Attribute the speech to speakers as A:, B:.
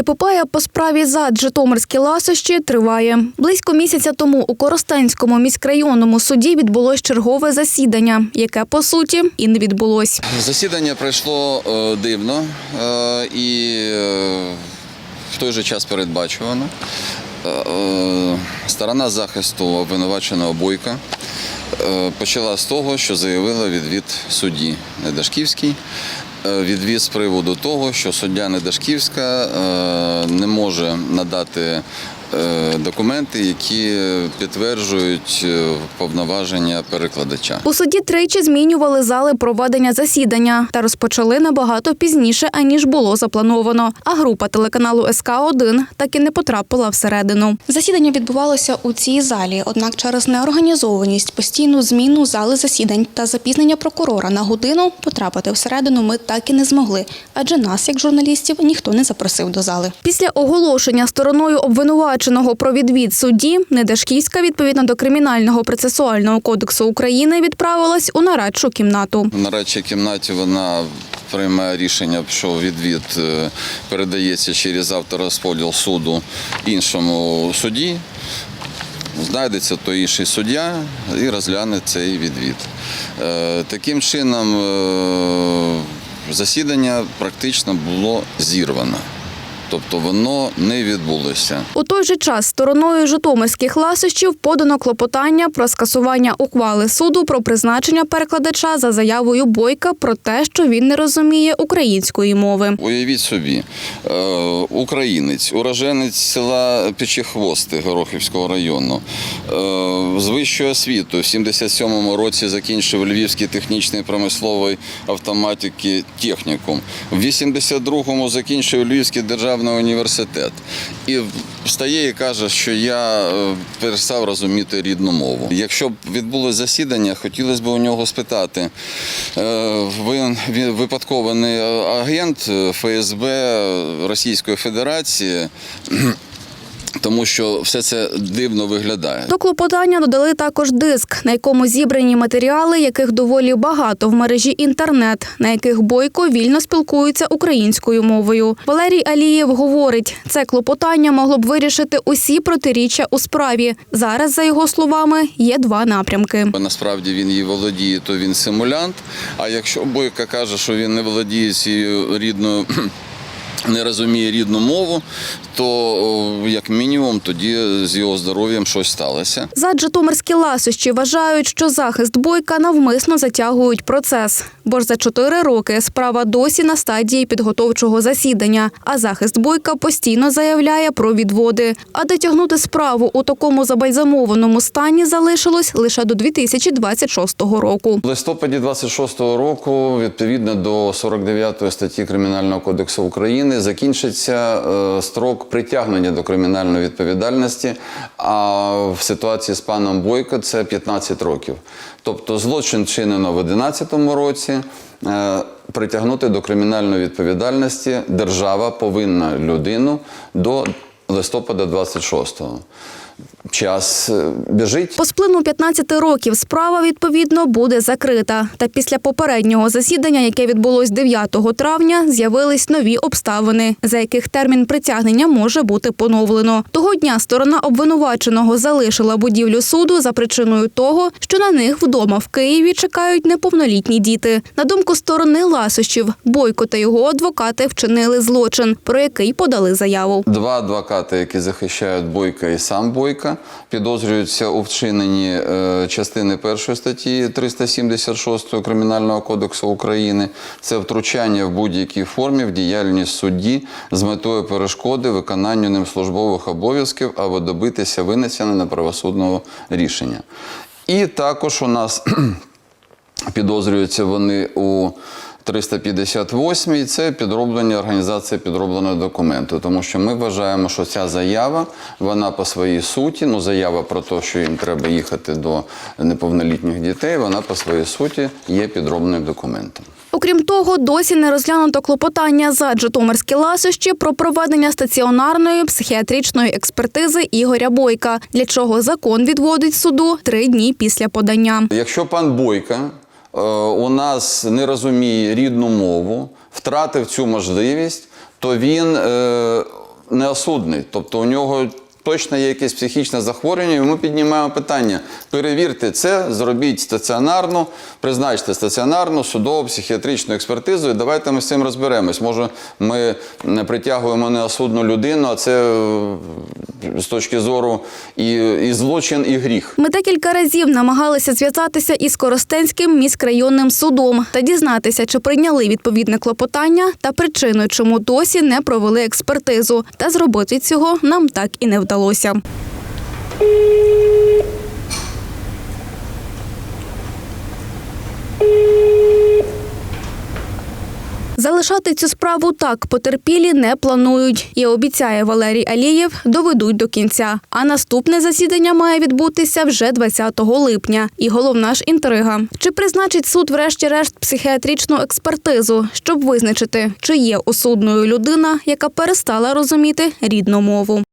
A: Епопея по справі ЗАД Житомирські ласощі триває. Близько місяця тому у Коростенському міськрайонному суді відбулось чергове засідання, яке по суті і не відбулось.
B: Засідання пройшло е, дивно е, і е, в той же час передбачувано. Сторона захисту обвинуваченого Бойка почала з того, що заявила відвід судді Недашківській. Е, Відвід з приводу того, що суддя Недашківська е, не може надати е, документи, які підтверджують е, повноваження перекладача.
A: У суді тричі змінювали зали проведення засідання та розпочали набагато пізніше, аніж було заплановано. А група телеканалу СК 1 так і не потрапила всередину. Засідання відбувалося у цій залі, однак через неорганізованість, постійну зміну зали засідань та запізнення прокурора на годину потрапити всередину ми так і не змогли, адже нас, як журналістів, ніхто не запросив до зали. Після оголошення стороною обвинуваченого про відвід судді Недашківська відповідно до кримінального процесуального кодексу України відправилась у нарадчу кімнату.
B: В нарадчій кімнаті вона приймає рішення, що відвід е, передається через авторозподіл суду іншому судді. Знайдеться той інший суддя і розгляне цей відвід. Е, Таким чином, е, засідання практично було зірвано. Тобто воно не відбулося.
A: У той же час стороною житомирських ласощів подано клопотання про скасування ухвали суду про призначення перекладача за заявою Бойка про те, що він не розуміє української мови.
B: Уявіть собі, е, українець, уроженець села Печехвости Горохівського району, е, з вищою освітою в 77-му році закінчив Львівський технічний промисловий автоматики технікум. В 82-му закінчив Львівський державний університет. І встає і каже, що я е, перестав розуміти рідну мову. Якщо б відбулося засідання, хотілося б у нього спитати, е, ви випадковий агент ФСБ Російської Федерації, тому що все це дивно виглядає.
A: До клопотання додали також диск, на якому зібрані матеріали, яких доволі багато в мережі інтернет, на яких Бойко вільно спілкується українською мовою. Валерій Алієв говорить, це клопотання могло б вирішити усі протиріччя у справі. Зараз, за його словами, є два напрямки.
B: Насправді він її володіє, то він симулянт. А якщо Бойко каже, що він не володіє цією рідною. Не розуміє рідну мову, то як мінімум тоді з його здоров'ям щось сталося.
A: За Житомирські ласощі вважають, що захист бойка навмисно затягують процес, бо ж за чотири роки справа досі на стадії підготовчого засідання. А захист бойка постійно заявляє про відводи. А дотягнути справу у такому забальзамованому стані залишилось лише до 2026 року.
B: В листопаді 26-го року, відповідно до 49 статті Кримінального кодексу України, закінчиться е, строк притягнення до кримінальної відповідальності. А в ситуації з паном Бойко це 15 років. Тобто злочин чинено в 2011 році. е, Притягнути до кримінальної відповідальності держава повинна людину до листопада 26-го. Час е, біжить.
A: По сплину 15 років справа відповідно буде закрита. Та після попереднього засідання, яке відбулось 9 травня, з'явились нові обставини, за яких термін притягнення може бути поновлено. Того дня сторона обвинуваченого залишила будівлю суду за причиною того, що на них вдома в Києві чекають неповнолітні діти. На думку сторони ласощів, Бойко та його адвокати вчинили злочин, про який подали заяву.
B: Два адвокати, які захищають Бойка і сам Бойка, підозрюються у вчиненні е, частини першої статті 376 Кримінального кодексу України. Це втручання в будь-якій формі в діяльність судді з метою перешкоди виконанню ним службових обов'язків або добитися винесення неправосудного рішення. І також у нас підозрюються вони у 358 це підроблення організації підробленого документу, тому що ми вважаємо, що ця заява, вона по своїй суті, ну заява про те, що їм треба їхати до неповнолітніх дітей, вона по своїй суті є підробним документом.
A: Окрім того, досі не розглянуто клопотання за Житомирські ласощі про проведення стаціонарної психіатричної експертизи Ігоря Бойка, для чого закон відводить суду три дні після подання.
B: Якщо пан Бойка у нас не розуміє рідну мову, втратив цю можливість, то він е, неосудний. Тобто у нього точно є якесь психічне захворювання, і ми піднімаємо питання. Перевірте це, зробіть стаціонарну, призначте стаціонарну судово психіатричну експертизу, і давайте ми з цим розберемось. Може, ми не притягуємо неосудну людину, а це е, з точки зору і, і злочин, і гріх.
A: Ми декілька разів намагалися зв'язатися із Коростенським міськрайонним судом та дізнатися, чи прийняли відповідне клопотання та причину, чому досі не провели експертизу. Та зробити цього нам так і не вдалося. Залишати цю справу так потерпілі не планують і обіцяє Валерій Алієв, доведуть до кінця. А наступне засідання має відбутися вже 20 липня. І головна ж інтрига: чи призначить суд, врешті-решт, психіатричну експертизу, щоб визначити, чи є осудною людина, яка перестала розуміти рідну мову.